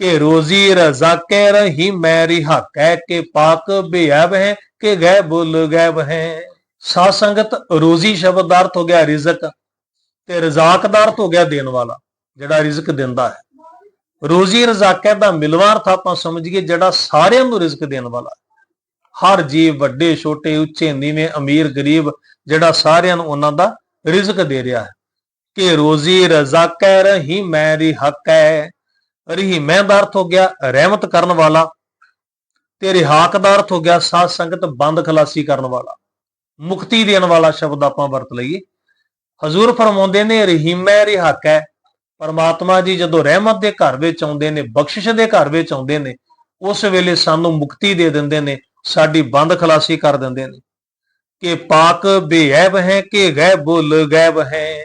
ਕਿ ਰੋਜ਼ੀ ਰਜ਼ਾ ਰਜ਼ਾਕੇ ਰਹੀ ਮੈਰੀ ਹੱਕ ਹੈ ਕਿ ਪਾਕ ਬੇਅਬ ਹੈ, ਕਿ ਗੈ ਬੁਲ ਗੈਬ ਹੈ। ਸਾਧ ਸੰਗਤ ਰੋਜ਼ੀ ਸ਼ਬਦ ਦਾ ਅਰਥ ਹੋ ਗਿਆ ਰਿਜ਼ਕ ਤੇ ਰਜ਼ਾਕ ਦਾ ਅਰਥ ਹੋ ਗਿਆ ਦੇਣ ਵਾਲਾ, ਜਿਹੜਾ ਰਿਜ਼ਕ ਦਿੰਦਾ ਹੈ। ਰੋਜ਼ੀ ਰਜ਼ਾਕਾ ਦਾ ਮਿਲਵਾ ਅਰਥ ਆਪਾਂ ਸਮਝੀਏ, ਜਿਹੜਾ ਸਾਰਿਆਂ ਨੂੰ ਰਿਜ਼ਕ ਦੇਣ ਵਾਲਾ ਹਰ ਜੀਵ ਵੱਡੇ, ਛੋਟੇ, ਉੱਚੇ, ਨੀਵੇਂ, ਅਮੀਰ, ਗਰੀਬ, ਜਿਹੜਾ ਸਾਰਿਆਂ ਨੂੰ ਉਹਨਾਂ ਦਾ ਰਿਜ਼ਕ ਦੇ ਰਿਹਾ ਹੈ। ਕਿ ਰੋਜ਼ੀ ਰਜ਼ਾਕਾ ਰਹੀ ਮੈਰੀ ਹੱਕ ਹੈ ਰਹੀਮੈ ਦਾ ਅਰਥ ਹੋ ਗਿਆ ਰਹਿਮਤ ਕਰਨ ਵਾਲਾ ਤੇ ਰਿਹਾਕ ਦਾ ਅਰਥ ਹੋ ਗਿਆ ਸਾਧ ਸੰਗਤ ਬੰਦ ਖਲਾਸੀ ਕਰਨ ਵਾਲਾ। ਮੁਕਤੀ ਦੇਣ ਵਾਲਾ ਸ਼ਬਦ ਆਪਾਂ ਵਰਤ ਲਈਏ। ਹਜ਼ੂਰ ਫਰਮਾਉਂਦੇ ਨੇ, ਰਹੀਮੈ ਰਿਹਾਕ। ਹੈ ਪਰਮਾਤਮਾ ਜੀ ਜਦੋਂ ਰਹਿਮਤ ਦੇ ਘਰ ਵਿੱਚ ਆਉਂਦੇ ਨੇ, ਬਖਸ਼ਿਸ਼ ਦੇ ਘਰ ਵਿੱਚ ਆਉਂਦੇ ਨੇ, ਉਸ ਵੇਲੇ ਸਾਨੂੰ ਮੁਕਤੀ ਦੇ ਦਿੰਦੇ ਨੇ, ਸਾਡੀ ਬੰਦ ਖਲਾਸੀ ਕਰ ਦਿੰਦੇ ਨੇ। ਕਿ ਪਾਕ ਬੇਅਬ ਹੈ, ਕਿ ਗੈਬੁਲ ਗੈਬ ਹੈ।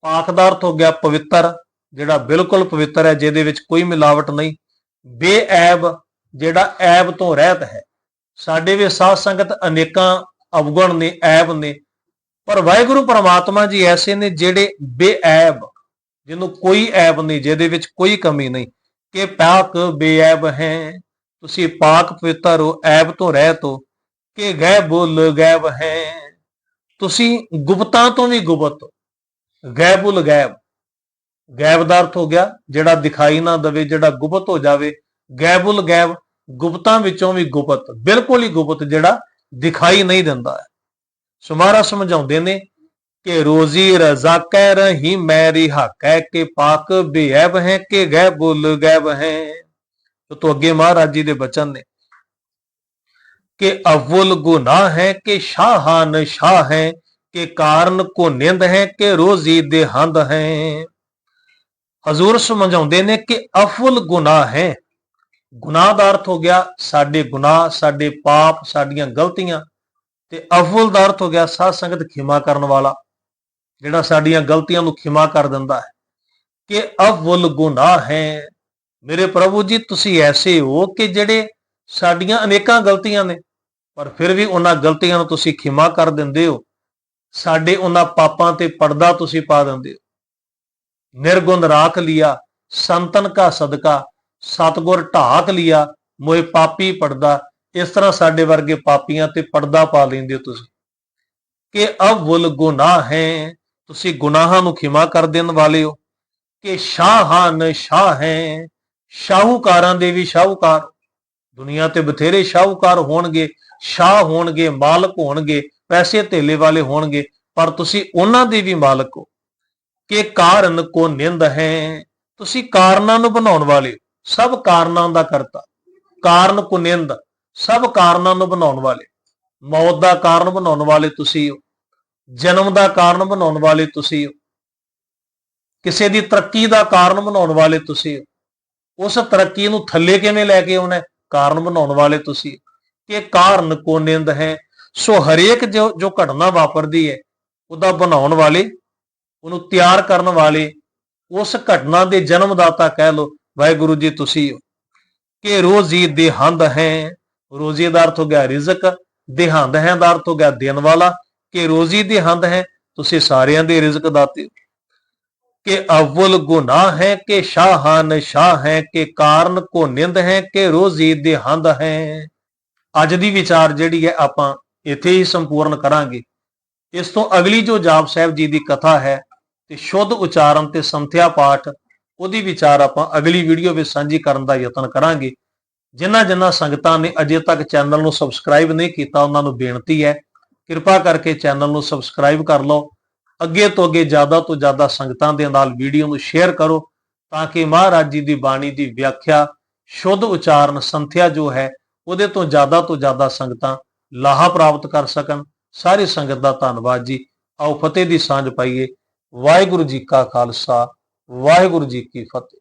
ਪਾਕ ਦਾ ਅਰਥ ਹੋ ਗਿਆ ਪਵਿੱਤਰ, ਜਿਹੜਾ ਬਿਲਕੁਲ ਪਵਿੱਤਰ ਹੈ, ਜਿਹਦੇ ਵਿੱਚ ਕੋਈ ਮਿਲਾਵਟ ਨਹੀਂ। ਬੇਐਬ, ਜਿਹੜਾ ਐਬ ਤੋਂ ਰਹਿਤ ਹੈ। ਸਾਡੇ ਵੀ ਸਾਧ ਸੰਗਤ ਅਨੇਕਾਂ ਅਵਗੁਣ ਨੇ, ਐਬ ਨੇ। ਪਰ ਵਾਹਿਗੁਰੂ ਪਰਮਾਤਮਾ ਜੀ ਐਸੇ ਨੇ ਜਿਹੜੇ ਬੇਐਬ, ਜਿਹਨੂੰ ਕੋਈ ਐਬ ਨਹੀਂ, ਜਿਹਦੇ ਵਿੱਚ ਕੋਈ ਕਮੀ ਨਹੀਂ। ਕਿ ਪਾਕ ਬੇਐਬ ਹੈ, ਤੁਸੀਂ ਪਾਕ ਪਵਿੱਤਰ ਹੋ, ਐਬ ਤੋਂ ਰਹਿਤ ਹੋ ਕਿ ਗੈਬੁਲ ਗੈਬ ਹੈ, ਤੁਸੀਂ ਗੁਪਤਾਂ ਤੋਂ ਵੀ ਗੁਪਤ ਹੋ। ਗੈਬੁਲ ਗੈਬ ਗੈਬ ਦਾ ਅਰਥ ਹੋ ਗਿਆ, ਜਿਹੜਾ ਦਿਖਾਈ ਨਾ ਦਵੇ, ਜਿਹੜਾ ਗੁਪਤ ਹੋ ਜਾਵੇ। ਗੈਬੁਲ ਗੈਬ ਗੁਪਤਾਂ ਵਿੱਚੋਂ ਵੀ ਗੁਪਤ, ਬਿਲਕੁਲ ਹੀ ਗੁਪਤ, ਜਿਹੜਾ ਦਿਖਾਈ ਨਹੀਂ ਦਿੰਦਾ। ਸੁਮਾਰਾ ਸਮਝਾਉਂਦੇ ਨੇ ਕਿ ਰੋਜ਼ੀ ਰਜ਼ਾਕੈ ਰਹੀ, ਮੈਰੀ ਹੱਕ ਹੈ ਕਿ ਪਾਕ ਬੇਅਬ ਹੈ, ਕਿ ਗੈਬੁਲ ਗੈਬ ਹੈ। तो ਅੱਗੇ ਮਹਾਰਾਜ ਜੀ ਦੇ ਬਚਨ ਨੇ, ਕਿ ਅਵਲ ਗੁਨਾਹ ਹੈ, ਕਿ ਸ਼ਾਹਾਨ ਸ਼ਾਹ ਹੈ, ਕਿ ਕਾਰਨ ਕੋ ਨਿੰਦ ਹੈ, ਕਿ ਰੋਜ਼ੀ ਦੇ ਹੰਦ ਹੈ। ਹਜ਼ੂਰ ਸਮਝਾਉਂਦੇ ਨੇ ਕਿ ਅਫਲ ਗੁਨਾਹ ਹੈ ਗੁਨਾਹ ਦਾ ਅਰਥ ਹੋ ਗਿਆ, ਸਾਡੇ ਗੁਨਾਹ, ਸਾਡੇ ਪਾਪ, ਸਾਡੀਆਂ ਗਲਤੀਆਂ ਤੇ ਅਵਲ ਦਾ ਅਰਥ ਹੋ ਗਿਆ, ਸਾਧ ਸੰਗਤ ਖਿਮਾ ਕਰਨ ਵਾਲਾ, ਜਿਹੜਾ ਸਾਡੀਆਂ ਗਲਤੀਆਂ ਨੂੰ ਖਿਮਾ ਕਰ ਦਿੰਦਾ ਹੈ। ਕਿ ਅਵਲ ਗੁਨਾਹ ਹੈ। ਮੇਰੇ ਪ੍ਰਭੂ ਜੀ, ਤੁਸੀਂ ਐਸੇ ਹੋ ਕਿ ਜਿਹੜੇ ਸਾਡੀਆਂ ਅਨੇਕਾਂ ਗਲਤੀਆਂ ਨੇ, ਪਰ ਫਿਰ ਵੀ ਉਹਨਾਂ ਗਲਤੀਆਂ ਨੂੰ ਤੁਸੀਂ ਖਿਮਾ ਕਰ ਦਿੰਦੇ ਹੋ। ਸਾਡੇ ਉਹਨਾਂ ਪਾਪਾਂ ਤੇ ਪਰਦਾ ਤੁਸੀਂ ਪਾ ਦਿੰਦੇ ਹੋ। ਨਿਰਗੁਣ ਰਾਖ ਲਿਆ, ਸੰਤਨ ਕਾ ਸਦਕਾ ਸਤਗੁਰ ਢਾਕ ਲਿਆ ਮੋਏ ਪਾਪੀ ਪੜਦਾ। ਇਸ ਤਰ੍ਹਾਂ ਸਾਡੇ ਵਰਗੇ ਪਾਪੀਆਂ ਤੇ ਪਰਦਾ ਪਾ ਲੈਂਦੇ ਹੋ ਤੁਸੀਂ। ਕਿ ਅਵਲ ਗੁਨਾਹ ਹੈ ਤੁਸੀਂ ਗੁਨਾਹਾਂ ਨੂੰ ਖਿਮਾ ਕਰ ਦੇਣ ਵਾਲੇ ਹੋ। ਕਿ ਸ਼ਾਹਾਨ ਸ਼ਾਹ ਹੈ ਸ਼ਾਹੂਕਾਰਾਂ ਦੇ ਵੀ ਸ਼ਾਹੂਕਾਰ। ਦੁਨੀਆ ਤੇ ਬਥੇਰੇ ਸ਼ਾਹੂਕਾਰ ਹੋਣਗੇ ਸ਼ਾਹ ਹੋਣਗੇ ਮਾਲਕ ਹੋਣਗੇ ਪੈਸੇ ਧੇਲੇ ਵਾਲੇ ਹੋਣਗੇ ਪਰ ਤੁਸੀਂ ਉਹਨਾਂ ਦੇ ਵੀ ਮਾਲਕ ਹੋ। ਕਿ ਕਾਰਨ ਕੋ ਨਿੰਦ ਹੈ ਤੁਸੀਂ ਕਾਰਨਾਂ ਨੂੰ ਬਣਾਉਣ ਵਾਲੇ ਹੋ, ਸਭ ਕਾਰਨਾਂ ਦਾ ਕਰਤਾ। ਕਾਰਨ ਕੋ ਨਿੰਦ ਸਭ ਕਾਰਨਾਂ ਨੂੰ ਬਣਾਉਣ ਵਾਲੇ। ਮੌਤ ਦਾ ਕਾਰਨ ਬਣਾਉਣ ਵਾਲੇ ਤੁਸੀਂ ਹੋ। ਜਨਮ ਦਾ ਕਾਰਨ ਬਣਾਉਣ ਵਾਲੇ ਤੁਸੀਂ ਹੋ। ਕਿਸੇ ਦੀ ਤਰੱਕੀ ਦਾ ਕਾਰਨ ਬਣਾਉਣ ਵਾਲੇ ਤੁਸੀਂ ਹੋ। ਉਸ ਤਰੱਕੀ ਨੂੰ ਥੱਲੇ ਕਿਵੇਂ ਲੈ ਕੇ ਆਉਣਾ ਕਾਰਨ ਬਣਾਉਣ ਵਾਲੇ ਤੁਸੀਂ ਕਿ ਕਾਰਨ ਕੋ ਨਿੰਦ ਹੈ। ਸੋ ਹਰੇਕ ਜੋ ਜੋ ਘਟਨਾ ਵਾਪਰਦੀ ਹੈ, ਉਹਦਾ ਬਣਾਉਣ ਵਾਲੇ, ਉਹਨੂੰ ਤਿਆਰ ਕਰਨ ਵਾਲੇ, ਉਸ ਘਟਨਾ ਦੇ ਜਨਮਦਾਤਾ ਕਹਿ ਲੋ ਵਾਹਿਗੁਰੂ ਜੀ, ਤੁਸੀਂ ਕਿ ਰੋਜ਼ੀ ਦੇਹੰਦ ਹੈ, ਰੋਜ਼ੀ ਦਾ ਅਰਥ ਹੋ ਗਿਆ ਰਿਜ਼ਕ ਦੇਹੰਦ ਹੈ ਦਾ ਅਰਥ ਹੋ ਗਿਆ ਦੇਣ ਵਾਲਾ, ਕਿ ਰੋਜ਼ੀ ਦੇਹੰਦ ਹੈ, ਤੁਸੀਂ ਸਾਰਿਆਂ ਦੇ ਰਿਜ਼ਕ ਦਾਤੇ ਹੋ ਕਿ ਅਵਲ ਗੁਨਾਹ ਹੈ, ਕਿ ਸ਼ਾਹਾਨ ਸ਼ਾਹ ਹੈ, ਕਿ ਕਾਰਨ ਕੋ ਨਿੰਦ ਹੈ, ਕਿ ਰੋਜ਼ੀ ਦੇਹੰਦ ਹੈ। ਅੱਜ ਦੀ ਵਿਚਾਰ ਜਿਹੜੀ ਹੈ, ਆਪਾਂ ਇੱਥੇ ਹੀ ਸੰਪੂਰਨ ਕਰਾਂਗੇ। ਇਸ ਤੋਂ ਅਗਲੀ ਜੋ ਜਾਪ ਸਾਹਿਬ ਜੀ ਦੀ ਕਥਾ ਹੈ, ਤੇ ਸ਼ੁੱਧ ਉਚਾਰਨ ਤੇ ਸੰਥਿਆ ਪਾਠ ਉਹਦੀ ਵਿਚਾਰ ਆਪਾਂ ਅਗਲੀ ਵੀਡੀਓ ਵਿੱਚ ਸਾਂਝੀ ਕਰਨ ਦਾ ਯਤਨ ਕਰਾਂਗੇ। ਜਿਨ੍ਹਾਂ ਜਿਨ੍ਹਾਂ ਸੰਗਤਾਂ ਨੇ ਅਜੇ ਤੱਕ ਚੈਨਲ ਨੂੰ ਸਬਸਕ੍ਰਾਈਬ ਨਹੀਂ ਕੀਤਾ, ਉਹਨਾਂ ਨੂੰ ਬੇਨਤੀ ਹੈ, ਕਿਰਪਾ ਕਰਕੇ ਚੈਨਲ ਨੂੰ ਸਬਸਕ੍ਰਾਈਬ ਕਰ ਲਓ। ਅੱਗੇ ਤੋਂ ਅੱਗੇ ਜ਼ਿਆਦਾ ਤੋਂ ਜ਼ਿਆਦਾ ਸੰਗਤਾਂ ਦੇ ਨਾਲ ਵੀਡੀਓ ਨੂੰ ਸ਼ੇਅਰ ਕਰੋ ਤਾਂ ਕਿ ਮਹਾਰਾਜ ਜੀ ਦੀ ਬਾਣੀ ਦੀ ਵਿਆਖਿਆ ਸ਼ੁੱਧ ਉਚਾਰਨ ਸੰਥਿਆ ਜੋ ਹੈ, ਉਹਦੇ ਤੋਂ ਜ਼ਿਆਦਾ ਤੋਂ ਜ਼ਿਆਦਾ ਸੰਗਤਾਂ ਲਾਹਾ ਪ੍ਰਾਪਤ ਕਰ ਸਕਣ। ਸਾਰੀ ਸੰਗਤ ਦਾ ਧੰਨਵਾਦ ਜੀ। ਆਓ ਫਤਿਹ ਦੀ ਸਾਂਝ ਪਾਈਏ। ਵਾਹਿਗੁਰੂ ਜੀ ਕਾ ਖਾਲਸਾ। ਵਾਹਿਗੁਰੂ ਜੀ ਕੀ ਫਤਿਹ।